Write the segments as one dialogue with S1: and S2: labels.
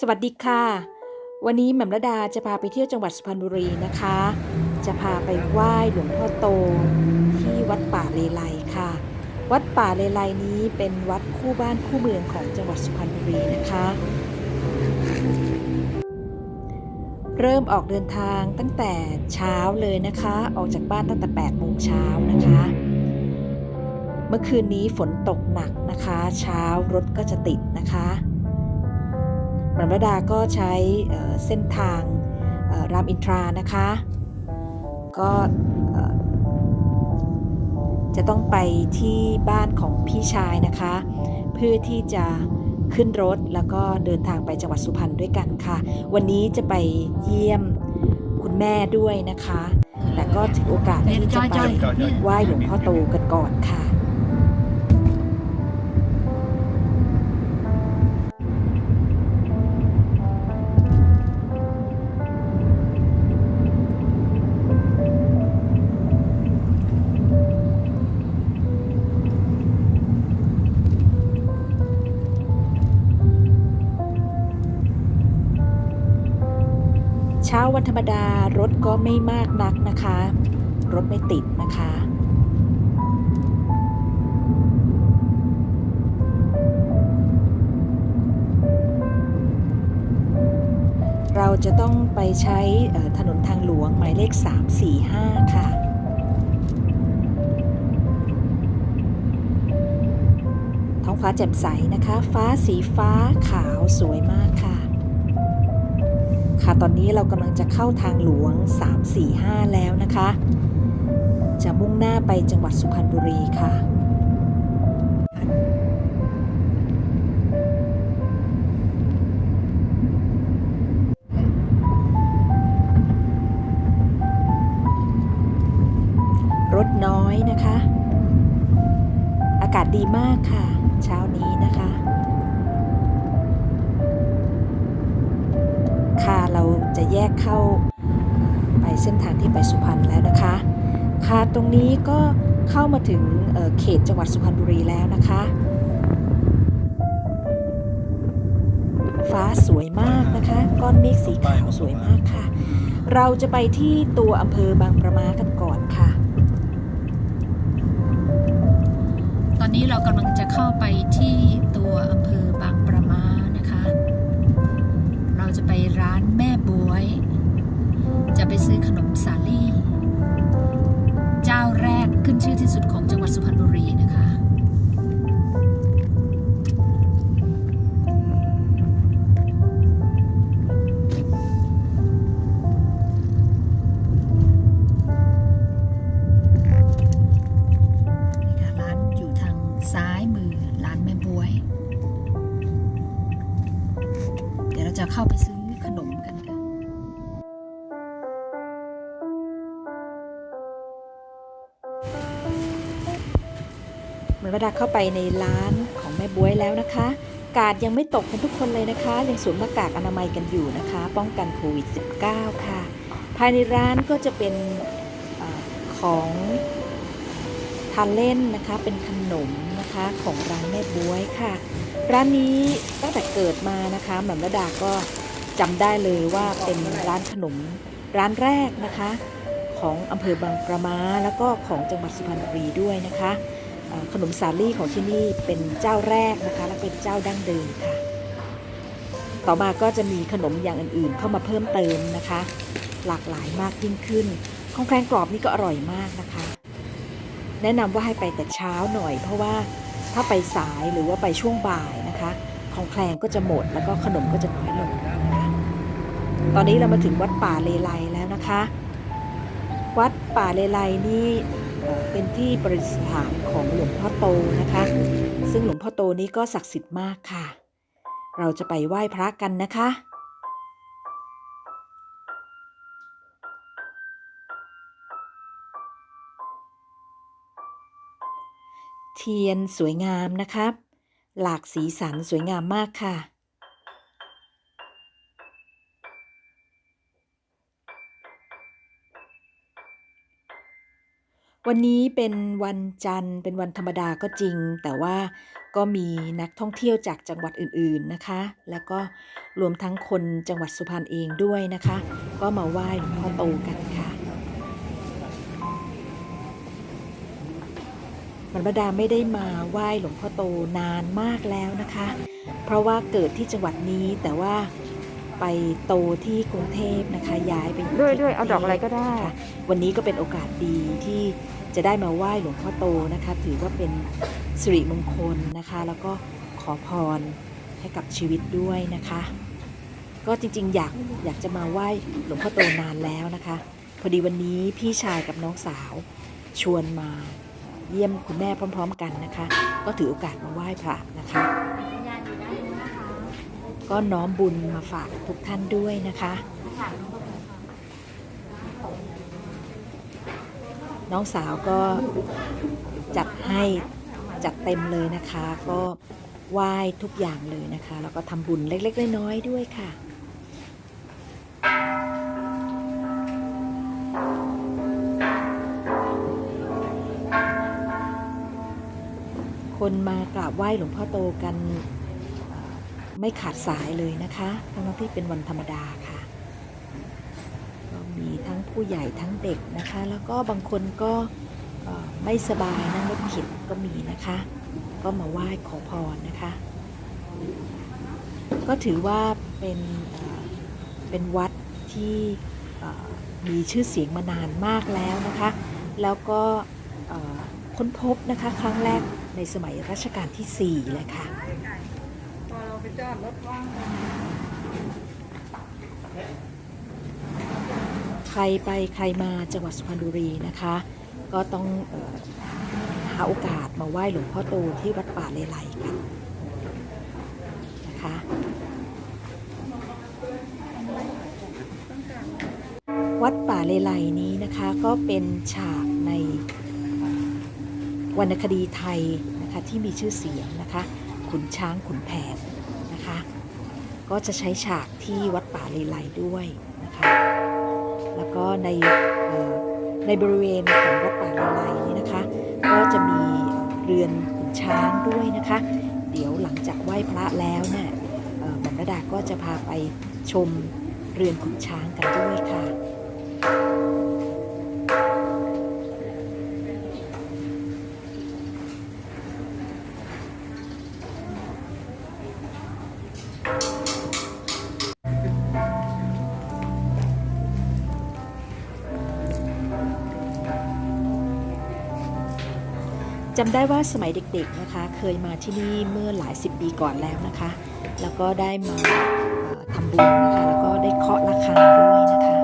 S1: สวัสดีค่ะ วันนี้แหม่มระดาจะพาไปเที่ยวจังหวัดสุพรรณบุรีนะคะ จะพาไปไหว้หลวงพ่อโต ที่วัดป่าเลไลค่ะ วัดป่าเลไลนี้เป็นวัดคู่บ้านคู่เมืองของจังหวัดสุพรรณบุรีนะคะ เริ่มออกเดินทางตั้งแต่เช้าเลยนะคะ ออกจากบ้านตั้งแต่8โมงเช้านะคะ เมื่อคืนนี้ฝนตกหนักนะคะ เช้ารถก็จะติดนะคะ บรรพดาก็ใช้เอ่อเส้นทางเอ่อรามอินทรานะคะ ก็เอ่อจะต้องไปที่บ้านของพี่ชายนะคะ เพื่อที่จะขึ้นรถแล้วก็เดินทางไปจังหวัดสุพรรณด้วยกันค่ะ วันนี้จะไปเยี่ยมคุณแม่ด้วยนะคะ แต่ก็ถือโอกาสที่จะไปไหว้หลวงพ่อโตกันก่อนค่ะ ช้าวันธรรมดารถก็ไม่มากนักนะคะ รถไม่ติดนะคะเราจะต้องไปใช้ถนนทางหลวงหมายเลข 345 ค่ะ ท้องฟ้าแจ่มใสนะคะ ฟ้าสีฟ้าขาวสวยมากค่ะ ค่ะ ตอนนี้เรากำลังจะเข้าทางหลวง 345 แล้วนะคะ จะมุ่งหน้าไปจังหวัดสุพรรณบุรีค่ะ จะแยกเข้าไปเส้นทางที่ไปสุพรรณแล้วนะคะ ค่ะตรงนี้ก็เข้ามาถึงเเขตจังหวัดสุพรรณบุรีแล้วนะคะ ฟ้าสวยมากนะคะ ก้อนเมฆสีขาวสวยมากค่ะ เราจะไปที่ตัวอำเภอบางประมากันก่อนค่ะ
S2: ตอนนี้เรากำลังจะเข้าไปที่ตัวอำเภอบางประมานะคะ เราจะไปร้าน จะไปซื้อขนมสาลี่ เจ้าแรกขึ้นชื่อที่สุดของจังหวัดสุพรรณบุรีนะคะ เข้าไป
S1: ในร้านของแม่บวยแล้วนะคะ กาดยังไม่ตกกันทุกคนเลยนะคะ ยังสวมหน้ากากอนามัยกันอยู่นะคะ ป้องกันโควิด -19 ค่ะ ภายในร้านก็จะเป็นอของทานเล่นนะคะ เป็นขนมนะคะของร้านแม่บวยค่ะ ร้านนี้ตั้งแต่เกิดมานะคะแหม่มระดาก็จำได้เลยว่าเป็นร้านขนมร้านแรกนะคะ ของอำเภอบางประมาแล้วก็ของจังหวัดสุพรรณบุรีด้วยนะคะ ขนมสาลี่ของที่นี่เป็นเจ้าแรกนะคะ และเป็นเจ้าดั้งเดิมค่ะ ต่อมาก็จะมีขนมอย่างอื่นๆ เข้ามาเพิ่มเติมนะคะ หลากหลายมากยิ่งขึ้นข้าวแครงกรอบนี่ก็อร่อยมากนะคะ แนะนำว่าให้ไปแต่เช้าหน่อย เพราะว่าถ้าไปสายหรือว่าไปช่วงบ่ายนะคะ ของแคลงก็จะหมดแล้วก็ขนมก็จะน้อยลงนะคะตอนนี้เรามาถึงวัดป่าเลไลแล้วนะคะ วัดป่าเลไลนี่ เป็นที่ประดิษฐานของหลวงพ่อโตนะคะ ซึ่งหลวงพ่อโตนี้ก็ศักดิ์สิทธิ์มากค่ะ เราจะไปไหว้พระกันนะคะเทียนสวยงามนะครับ หลากสีสันสวยงามมากค่ะ วันนี้เป็นวันจันทร์เป็นวันธรรมดาก็จริง แต่ว่าก็มีนักท่องเที่ยวจากจังหวัดอื่นๆนะคะ แล้วก็รวมทั้งคนจังหวัดสุพรรณเองด้วยนะคะ ก็มาไหว้หลวงพ่อโตกันค่ะบรรดาไม่ได้มาไหว้หลวงพ่อโตนานมากแล้วนะคะ เพราะว่าเกิดที่จังหวัดนี้แต่ว่า ไปโตที่กรุงเทพนะคะ ย้ายไปอ
S3: ด้วย
S1: ที่
S3: ด้วย
S1: ก
S3: เอา
S1: รุง
S3: ดอกอะไร
S1: ทพ
S3: ก็ได้
S1: ค่ะวันนี้ก็เป็นโอกาสดีที่จะได้มาไหว้หลวงพ่อโตนะคะ ถือว่าเป็นสิริมงคลนะคะ แล้วก็ขอพรให้กับชีวิตด้วยนะคะ ก็จริงๆ อยากอยากจะมาไหว้หลวงพ่อโตนานแล้วนะคะ พอดีวันนี้พี่ชายกับน้องสาวชวนมาเยี่ยมคุณแม่พร้อม ๆ กันนะคะ ก็ถือโอกาสมาไหว้พระนะคะ ก็น้อมบุญมาฝากทุกท่านด้วยนะคะ น้องสาวก็จัดให้จัดเต็มเลยนะคะ ก็ไหว้ทุกอย่างเลยนะคะ แล้วก็ทำบุญเล็ก ๆ น้อยๆด้วยค่ะคนมากราบไหว้หลวงพ่อโตกัน ไม่ขาดสายเลยนะคะทั้งที่เป็นวันธรรมดาค่ะก็มีทั้งผู้ใหญ่ทั้งเด็กนะคะ แล้วก็บางคนก็ไม่สบายนั่งรถเข็นก็มีนะคะ ก็มาไหว้ขอพรนะคะ ก็ถือว่าเป็นเป็นวัดที่มีชื่อเสียงมานานมากแล้วนะคะ แล้วก็ค้นพบนะคะครั้งแรกในสมัยรัชกาลที่ 4 เลยค่ะ ใครไปใครมาจังหวัดสุพรรณบุรีนะคะ ก็ต้องออหาโอกาสมาไหว้หลวงพ่อโตที่วัดป่าเลไลกันนะคะวัดป่าเลไลนี้นะคะก็เป็นฉากในวรรณคดีไทยนะคะที่มีชื่อเสียงนะคะ ขุนช้างขุนแผน ก็จะใช้ฉากที่วัดป่าเลไลด้วยนะคะ แล้วก็ในในบริเวณของวัดป่าเลไลนี่นะคะ ก็จะมีเรือนขุนช้างด้วยนะคะ เดี๋ยวหลังจากไหว้พระแล้วเนี่ยเอ่อหมอมระดาก็จะพาไปชมเรือนขุนช้างกันด้วยค่ะ จำได้ว่าสมัยเด็กๆนะคะ เคยมาที่นี่เมื่อหลายสิบปีก่อนแล้วนะคะ แล้วก็ได้มาทำบุญนะคะแล้วก็ได้เคาะระฆังด้วยนะคะ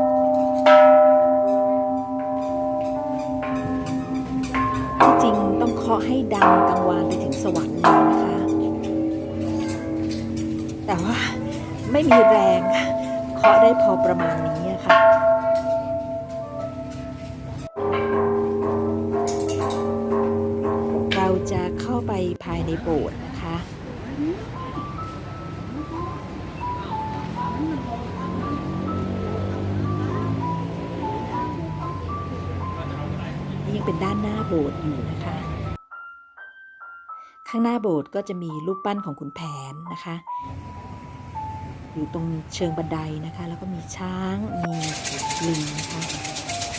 S1: ที่จริงต้องเคาะให้ดังกังวานไปถึงสวรรค์เลยนะคะ แต่ว่าไม่มีแรงเคาะได้พอประมาณนี้อะค่ะ นี่ยังเป็นด้านหน้าโบสถ์อยู่นะคะ ข้างหน้าโบสถ์ก็จะมีรูปปั้นของขุนแผนนะคะ อยู่ตรงเชิงบันไดนะคะ แล้วก็มีช้างมีลิงนะคะ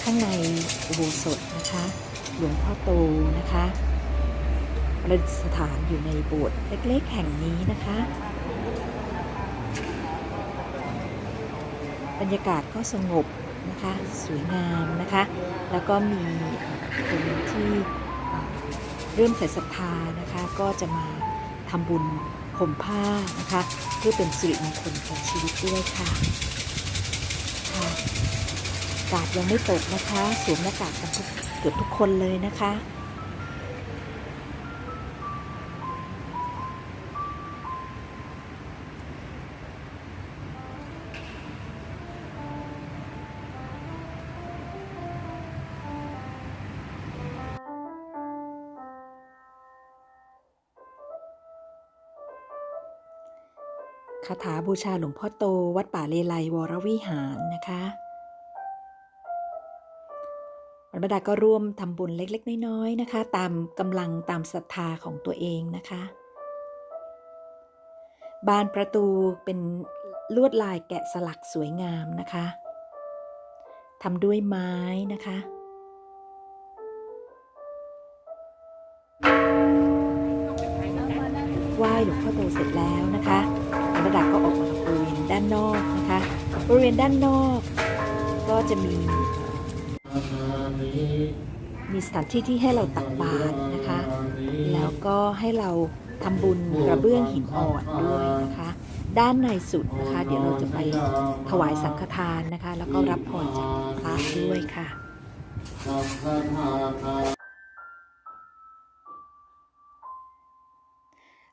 S1: ข้างในอุโบสถนะคะ หลวงพ่อโตนะคะประดิษฐานอยู่ในโบสถ์เล็กๆแห่งนี้นะคะ บรรยากาศก็สงบ นะคะสวยงามนะคะ แล้วก็มีคนที่เริ่มใส่ศรัทธานะคะก็จะมาทำบุญห่มผ้านะคะเพื่อเป็นสิริมงคลของชีวิตด้วยค่ะค่ะกาดยังไม่ตกนะคะสวมหน้ากากกันทุกเกือบทุกคนเลยนะคะ คาถาบูชาหลวงพ่อโตวัดป่าเลไลวรวิหารนะคะบรรมดาก็ร่วมทำบุญเล็ก ๆ น้อยๆนะคะ ตามกำลังตามศรัทธาของตัวเองนะคะ บานประตูเป็นลวดลายแกะสลักสวยงามนะคะทำด้วยไม้นะคะไหว้หลวงพ่อโตเสร็จแล้วนะคะ รรมดาก็ออกมาบริเวณด้านนอกนะคะ บริเวณด้านนอก ก็จะมี มีสถานที่ที่ให้เราตักบาตรนะคะ แล้วก็ให้เราทำบุญกระเบื้องหินอ่อนด้วยนะคะ ด้านในสุดนะคะ เดี๋ยวเราจะไปถวายสังฆทานนะคะ แล้วก็รับพรจากพระด้วยค่ะ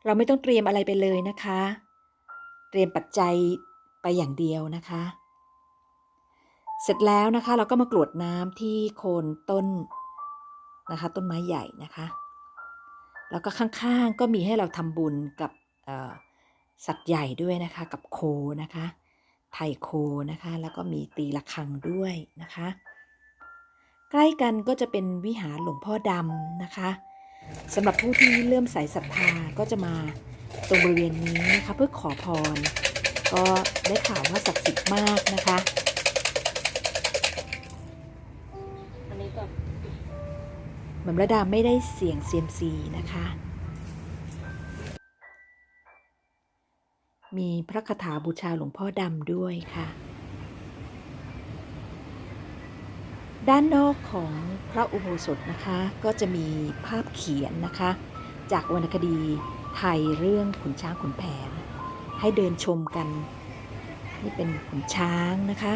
S1: เราไม่ต้องเตรียมอะไรไปเลยนะคะ เตรียมปัจจัยไปอย่างเดียวนะคะ เสร็จแล้วนะคะเราก็มากรวดน้ำที่โคนต้นนะคะ ต้นไม้ใหญ่นะคะ แล้วก็ข้างๆก็มีให้เราทำบุญกับสัตว์ใหญ่ด้วยนะคะกับโคนะคะไทยโคนะคะ แล้วก็มีตีระฆังด้วยนะคะ ใกล้กันก็จะเป็นวิหารหลวงพ่อดำนะคะสำหรับผู้ที่เลื่มใส่ศรัทธาก็จะมา ตรงบริเวณนี้นะคะเพื่อขอพร ก็ได้ข่าวว่าศักดิ์สิทธิ์มากนะคะ
S2: อันนี้ก็
S1: เหมือนระดาไม่ได้เสี่ยงเซียมซีนะคะ มีพระคาถาบูชาหลวงพ่อดำด้วยค่ะ ด้านนอกของพระอุโบสถนะคะ ก็จะมีภาพเขียนนะคะ จากวรรณคดี ไทยเรื่องขุนช้างขุนแผน ให้เดินชมกัน นี่เป็นขุนช้างนะคะ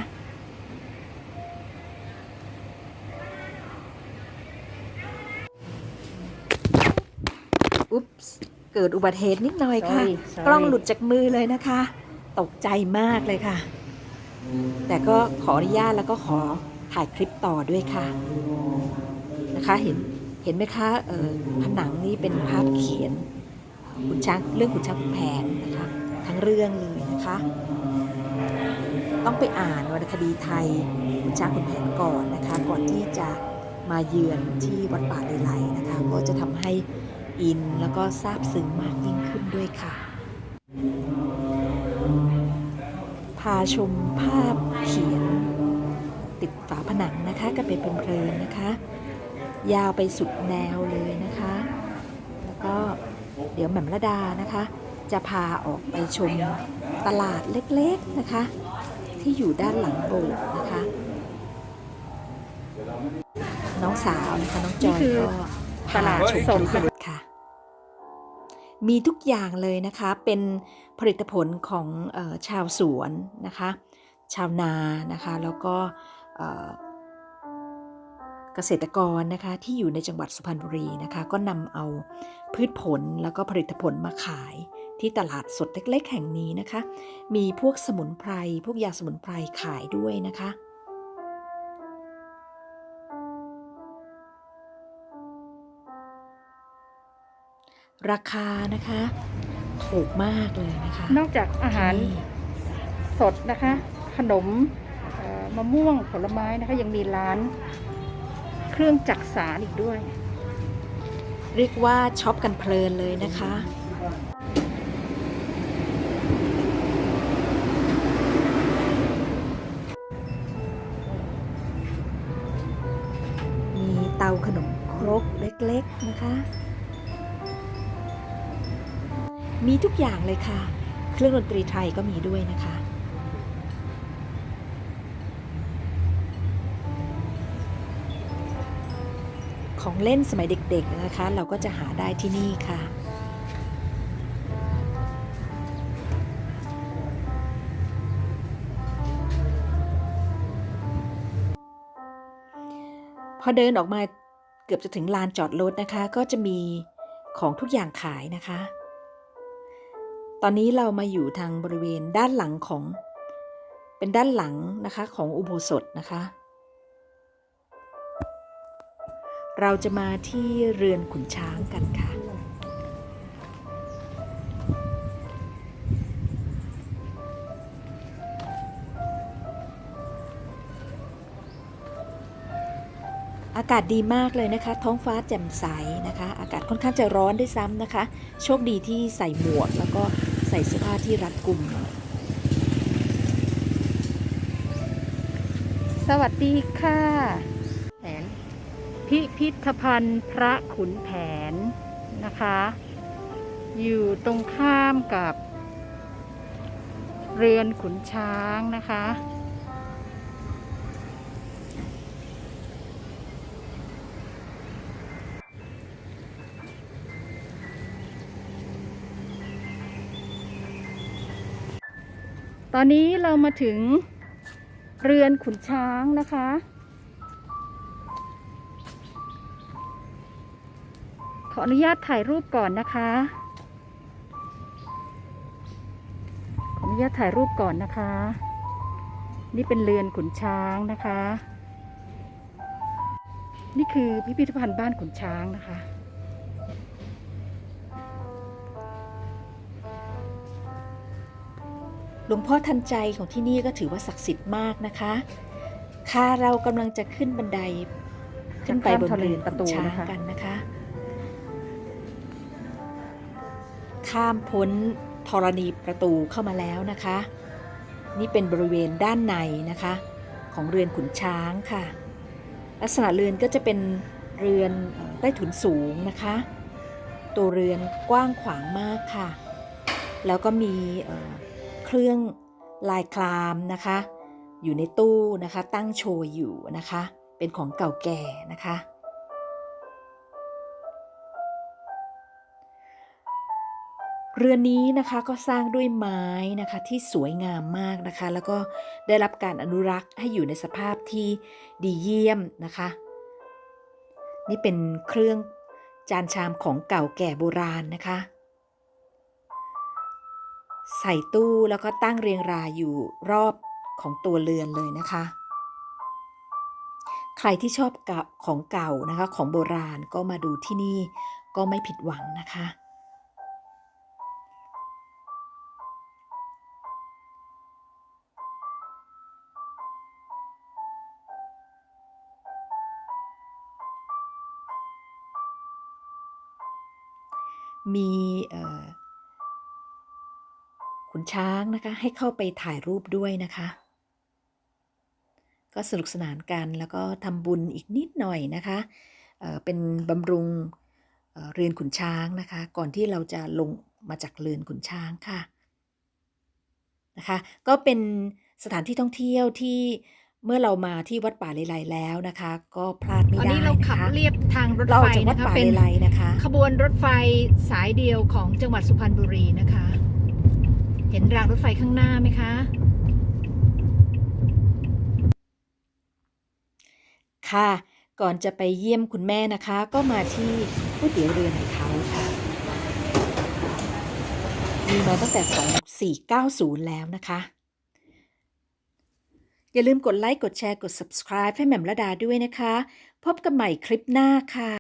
S1: อุ๊บส์เกิดอุบัติเหตุนิดหน่อยค่ะ
S2: Sorry, sorry
S1: กล้องหลุดจากมือเลยนะคะ ตกใจมากเลยค่ะ แต่ก็ขออนุญาตแล้วก็ขอถ่ายคลิปต่อด้วยค่ะ นะคะเห็นเห็นไหมคะเออผนังนี่เป็นภาพเขียน ขุนช้างเรื่องขุนช้างขุนแผนนะคะทั้งเรื่องเลยนะคะ ต้องไปอ่านวรรณคดีไทยขุนช้างขุนแผนก่อนนะคะ ก่อนที่จะมาเยือนที่วัดป่าเลไลนะคะก็จะทำให้อินแล้วก็ซาบซึ้งมากยิ่งขึ้นด้วยค่ะ พาชมภาพเขียน ติดฝาผนังนะคะก็เป็นเพลินนะคะ ยาวไปสุดแนวเลยนะคะ แล้วก็ เดี๋ยวแหม่มระดานะคะ จะพาออกไปชมตลาดเล็กๆนะคะ ที่อยู่ด้านหลังโบสถ์นะคะ น้องสาวนะคะน้องจอย
S2: นี่คือ
S1: ก็พ
S2: ตลาด
S1: ชม
S2: สด
S1: ตลาดค่ะ มีทุกอย่างเลยนะคะเป็นผลิตผลของเออชาวสวนนะคะ ชาวนานะคะ แล้วก็เอ่อ เกษตรกรนะคะที่อยู่ในจังหวัดสุพรรณบุรีนะคะก็นำเอาพืชผลแล้วก็ผลิตผลมาขายที่ตลาดสดเล็ก ๆ แห่งนี้นะคะ มีพวกสมุนไพร พวกยาสมุนไพรขายด้วยนะคะราคานะคะถูกมากเลยนะคะ
S2: นอกจากอาหาร
S1: ที่นี่
S2: สดนะคะ ขนมเอ่อมะม่วงผลไม้นะคะ ยังมีร้านเค รื่องจักสารอีกด้วย
S1: เรียกว่าช็อปกันเพลินเลยนะคะมีเตาขนมครกเล็กๆนะคะ มีทุกอย่างเลยค่ะ เครื่องดนตรีไทยก็มีด้วยนะคะ ของเล่นสมัยเด็กๆนะคะ เราก็จะหาได้ที่นี่ค่ะพอเดินออกมาเกือบจะถึงลานจอดรถนะคะ ก็จะมีของทุกอย่างขายนะคะ ตอนนี้เรามาอยู่ทางบริเวณด้านหลังของ เป็นด้านหลังนะคะของอุโบสถนะคะ เราจะมาที่เรือนขุนช้างกันค่ะ อากาศดีมากเลยนะคะ ท้องฟ้าแจ่มใสนะคะ อากาศค่อนข้างจะร้อนด้วยซ้ำนะคะ โชคดีที่ใส่หมวกแล้วก็ใส่เสื้อผ้าที่รัดกุม
S2: สวัสดีค่ะแผน พิพิธภัณฑ์พระขุนแผนนะคะ อยู่ตรงข้ามกับ เรือนขุนช้างนะคะตอนนี้เรามาถึงเรือนขุนช้างนะคะ ขออนุญาตถ่ายรูปก่อนนะคะ ขออนุญาตถ่ายรูปก่อนนะคะ นี่เป็นเรือนขุนช้างนะคะ นี่คือพิพิธภัณฑ์บ้านขุนช้างนะคะ
S1: หลวงพ่อทันใจของที่นี่ก็ถือว่าศักดิ์สิทธิ์มากนะคะ ค่ะเรากำลังจะขึ้นบันได ขึ้นไปบนเรือน
S2: ประตู
S1: ขุนช้างกันนะคะ ข้ามพ้นธรณีประตูเข้ามาแล้วนะคะ นี่เป็นบริเวณด้านในนะคะ ของเรือนขุนช้างค่ะ ลักษณะเรือนก็จะเป็นเรือนใต้ถุนสูงนะคะ ตัวเรือนกว้างขวางมากค่ะ แล้วก็มีเครื่องลายคลามนะคะ อยู่ในตู้นะคะ ตั้งโชว์อยู่นะคะ เป็นของเก่าแก่นะคะ เรือนนี้นะคะก็สร้างด้วยไม้นะคะที่สวยงามมากนะคะ แล้วก็ได้รับการอนุรักษ์ให้อยู่ในสภาพที่ดีเยี่ยมนะคะ นี่เป็นเครื่องจานชามของเก่าแก่โบราณนะคะ ใส่ตู้แล้วก็ตั้งเรียงรายอยู่รอบของตัวเรือนเลยนะคะ ใครที่ชอบก่าของเก่านะคะของโบราณก็มาดูที่นี่ก็ไม่ผิดหวังนะคะ มีขุนช้างนะคะ ให้เข้าไปถ่ายรูปด้วยนะคะ ก็สนุกสนานกันแล้วก็ทำบุญอีกนิดหน่อยนะคะเเป็นบำรุงเเรือนขุนช้างนะคะ ก่อนที่เราจะลงมาจากเรือนขุนช้างค่ะนะคะ ก็เป็นสถานที่ท่องเที่ยวที่ เมื่อเรามาที่วัดป่าเลไลแล้วนะคะ ก็พลาดไม่
S2: ตอน
S1: ได้
S2: นี้เรา
S1: นะ
S2: ขับ
S1: คะ
S2: เรียบทางรถ
S1: เราอ
S2: ไฟ
S1: อกจากวัด
S2: นะคะ
S1: ป่า
S2: เป็
S1: เล
S2: น
S1: ไลนะคะ
S2: ขบวนรถไฟสายเดียวของจังหวัดสุพรรณบุรีนะคะ เห็นรางรถไฟข้างหน้าไหมคะ
S1: ค่ะ ก่อนจะไปเยี่ยมคุณแม่นะคะ ก็มาที่ก๋วยเตี๋ยวเรือไหนเขาค่ะ มีมาตั้งแต่ 2490 แล้วนะคะ อย่าลืมกดไลค์ กดแชร์ กด subscribe ให้แหม่มระดาด้วยนะคะ พบกันใหม่คลิปหน้าค่ะ